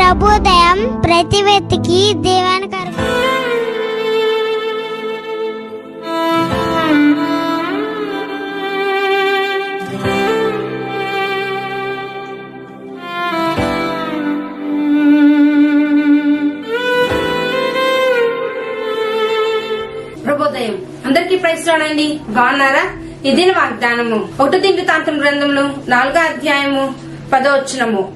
శుభోదయం ప్రతి వ్యక్తికి దేవానికి ప్రభోదయం. అందరికీ ప్రైస్తున్నాడండి బాగున్నారా? ఇది వాగ్దానము ఒకటి తిండి తాంత్రం గ్రంథంలో నాలుగో అధ్యాయము పదో వచ్చినము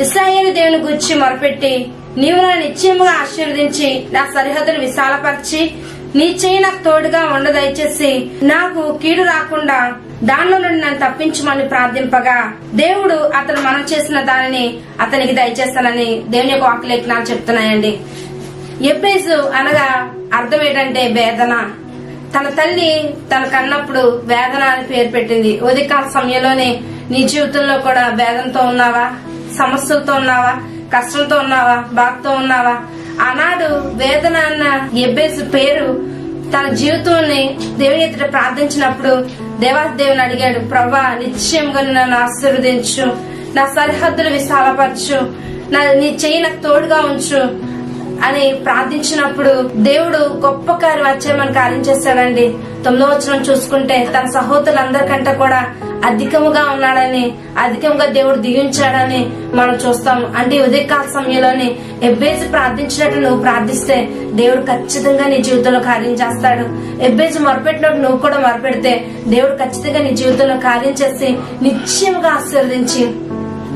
ఇస్రాయేల్ దేవుని గురించి మొరపెట్టి నీవు నా నిశ్చయముగా ఆశీర్వదించి నా సరిహద్దును విశాలపరిచి నీ చేయి నాకు తోడుగా ఉండ దయచేసి నాకు కీడు రాకుండా దానిలో నుండి నన్ను తప్పించమని ప్రార్థింపగా. దేవుడు అతను మనం చేసిన దానిని అతనికి దయచేస్తానని దేవుని యొక్క వాక్యలేఖనాలు చెప్తున్నాయండి. ఎప్పేసు అనగా అర్థం ఏంటంటే వేదన. తన తల్లి తన కన్నప్పుడు వేదన అని పేరు పెట్టింది. ఉదయకాల సమయంలోనే నీ జీవితంలో కూడా వేదంతో ఉన్నావా? సమస్యలతో ఉన్నావా? కష్టంతో ఉన్నావా? బాధతో ఉన్నావా? ఆనాడు వేదన అన్న ఎబ్బేసు పేరు తన జీవితాన్ని దేవుని ఎదుట ప్రార్థించినప్పుడు దేవాది దేవుని అడిగాడు ప్రభా నిశ్చయంగా నన్ను ఆశీర్వదించు. నా సరిహద్దులు విశాలపరచు. నా నీ చెయ్యి నాకు తోడుగా ఉంచు. అని ప్రార్థించినప్పుడు దేవుడు గొప్ప కార్యం మనం కార్యం చేశాడండి. తొమ్మిదో వచ్చిన చూసుకుంటే తన సహోదరులందరికంటే కూడా అధికముగా ఉన్నాడని అధికంగా దేవుడు దిగించాడని మనం చూస్తాము అంటే ఉదయకాల సమయంలోని ఎబ్బేసి ప్రార్థించినట్టు నువ్వు ప్రార్థిస్తే దేవుడు ఖచ్చితంగా నీ జీవితంలో కార్యం చేస్తాడు. ఎబ్బేసి మొరపెట్టినట్టు నువ్వు కూడా మొరపెడితే దేవుడు ఖచ్చితంగా నీ జీవితంలో కార్యం చేసి నిశ్చయముగా ఆశీర్వదించి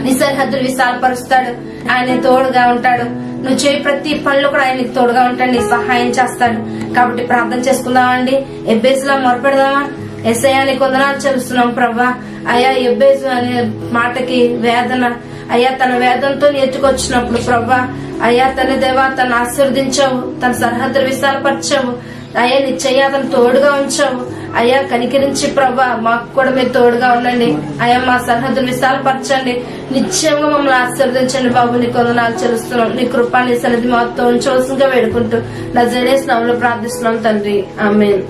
నీ సరిహద్దులు విశాలపరుస్తాడు. ఆయన తోడుగా ఉంటాడు. నువ్వు చేయి ప్రతి పనులు కూడా ఆయనకి తోడుగా ఉంటాడు. నీ సహాయం చేస్తాడు. కాబట్టి ప్రార్థన చేసుకుందామండి. ఎబ్బేసులా మొరపెడదామా? ఎస్ఐయాని కొందనాలు చెల్లిస్తున్నాం ప్రభా. అయ్యా ఎబ్బేసు అనే మాటకి వేదన. అయ్యా తన వేదంతో నేర్చుకొచ్చినప్పుడు ప్రభా. అయ్యా తన దేవా తను ఆశీర్వదించావు తన సరిహద్దులు విశాలపరిచావు. అయ్యా నీ అతను తోడుగా ఉంచావు. అయ్యా కనికరించి ప్రభా మాకు కూడా మీరు తోడుగా ఉండండి. అయ్యా మా సరిహద్దులు విశాలపరచండి. నిశ్చయంగా మమ్మల్ని ఆశీర్వదించండి బాబు. నీ కొందనాలు చెల్లిస్తున్నాం నీ కృపాన్ని సన్నిధి మాతో ఉంచవలసిందిగా వేడుకుంటూ నా జడేసిన ప్రార్థిస్తున్నాం తండ్రి. ఆమె